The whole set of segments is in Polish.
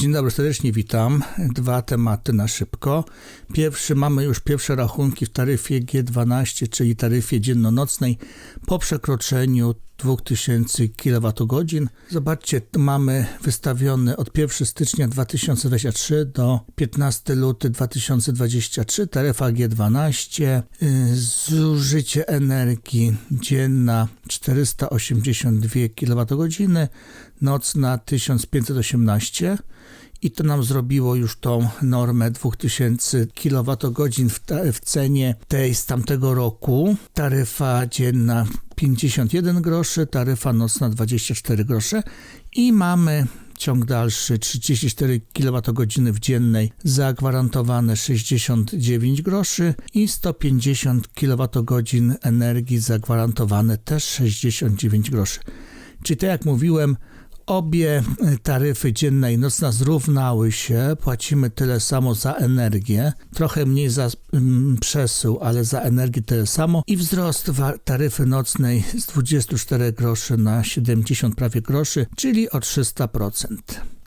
Dzień dobry, serdecznie witam. Dwa tematy na szybko. Pierwszy, mamy już pierwsze rachunki w taryfie G12, czyli taryfie dzienno-nocnej po przekroczeniu 2000 kWh. Zobaczcie, mamy wystawiony od 1 stycznia 2023 do 15 luty 2023 taryfa G12. Zużycie energii dzienna 482 kWh, nocna 1518 i to nam zrobiło już tą normę 2000 kWh w, w cenie tej z tamtego roku. Taryfa dzienna 51 groszy, taryfa nocna 24 grosze i mamy ciąg dalszy 34 kWh w dziennej zagwarantowane 69 groszy i 150 kWh energii zagwarantowane też 69 groszy. Czyli tak jak mówiłem, Obie taryfy dzienna i nocna zrównały się. Płacimy tyle samo za energię, trochę mniej za przesył, ale za energię tyle samo. I wzrost taryfy nocnej z 24 groszy na 70 prawie groszy, czyli o 300%.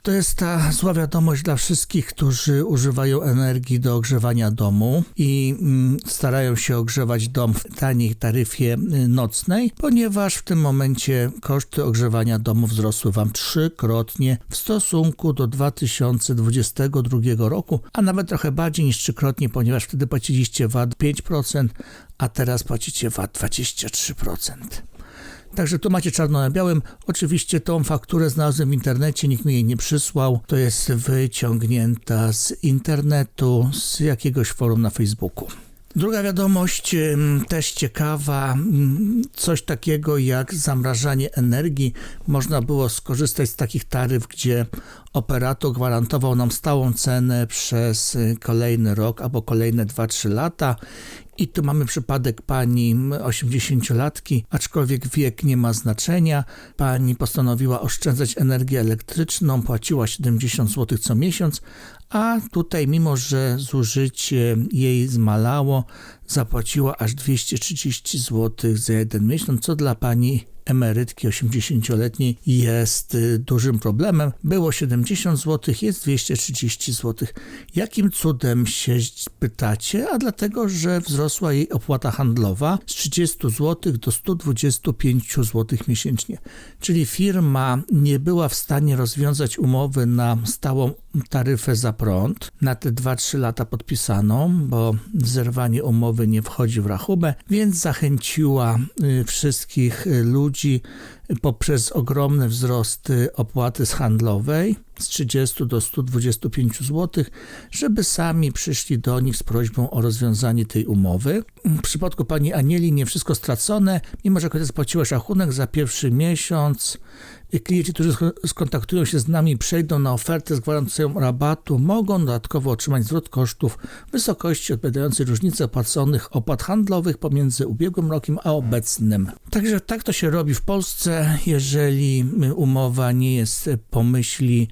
To jest ta zła wiadomość dla wszystkich, którzy używają energii do ogrzewania domu i mm, starają się ogrzewać dom w taniej taryfie y, nocnej, ponieważ w tym momencie koszty ogrzewania domu wzrosły Wam trzykrotnie w stosunku do 2022 roku, a nawet trochę bardziej niż trzykrotnie, ponieważ wtedy płaciliście VAT 5%, a teraz płacicie VAT 23%. Także tu macie czarno na białym. Oczywiście tą fakturę znalazłem w internecie, nikt mi jej nie przysłał. To jest wyciągnięta z internetu, z jakiegoś forum na Facebooku. Druga wiadomość, też ciekawa, coś takiego jak zamrażanie energii. Można było skorzystać z takich taryf, gdzie operator gwarantował nam stałą cenę przez kolejny rok albo kolejne 2-3 lata i tu mamy przypadek pani 80-latki, aczkolwiek wiek nie ma znaczenia. Pani postanowiła oszczędzać energię elektryczną, płaciła 70 zł co miesiąc, a tutaj, mimo że zużycie jej zmalało, zapłaciła aż 230 zł za jeden miesiąc, co dla pani emerytki 80-letniej jest y, dużym problemem. Było 70 zł, jest 230 zł. Jakim cudem się pytacie? A dlatego, że wzrosła jej opłata handlowa z 30 zł do 125 zł miesięcznie. Czyli firma nie była w stanie rozwiązać umowy na stałą taryfę za prąd, na te 2-3 lata podpisaną, bo zerwanie umowy nie wchodzi w rachubę, więc zachęciła y, wszystkich y, ludzi poprzez ogromne wzrosty opłaty handlowej z 30 do 125 zł, żeby sami przyszli do nich z prośbą o rozwiązanie tej umowy. W przypadku pani Anieli nie wszystko stracone, mimo że kobieta zapłaciła rachunek za pierwszy miesiąc. Klienci, którzy skontaktują się z nami, przejdą na ofertę z gwarancją rabatu, mogą dodatkowo otrzymać zwrot kosztów w wysokości odpowiadającej różnicy opłaconych opłat handlowych pomiędzy ubiegłym rokiem a obecnym. Także tak to się robi w Polsce, jeżeli umowa nie jest pomyśli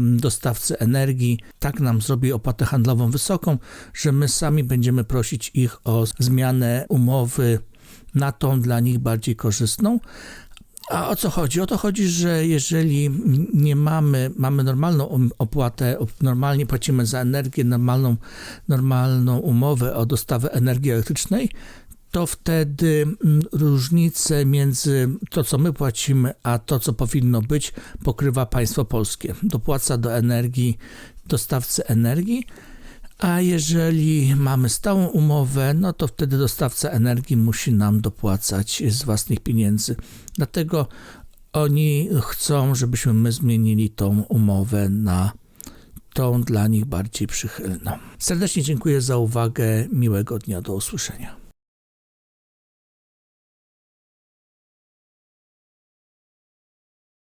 dostawcy energii tak nam zrobi opłatę handlową wysoką, że my sami będziemy prosić ich o zmianę umowy na tą dla nich bardziej korzystną. A o co chodzi? O to chodzi, że jeżeli nie mamy, mamy normalną opłatę, normalnie płacimy za energię, normalną, normalną umowę o dostawę energii elektrycznej, to wtedy mm, różnicę między to, co my płacimy, a to, co powinno być, pokrywa państwo polskie. Dopłaca do energii dostawcy energii, a jeżeli mamy stałą umowę, no to wtedy dostawca energii musi nam dopłacać z własnych pieniędzy. Dlatego oni chcą, żebyśmy my zmienili tą umowę na tą dla nich bardziej przychylną. Serdecznie dziękuję za uwagę. Miłego dnia. Do usłyszenia.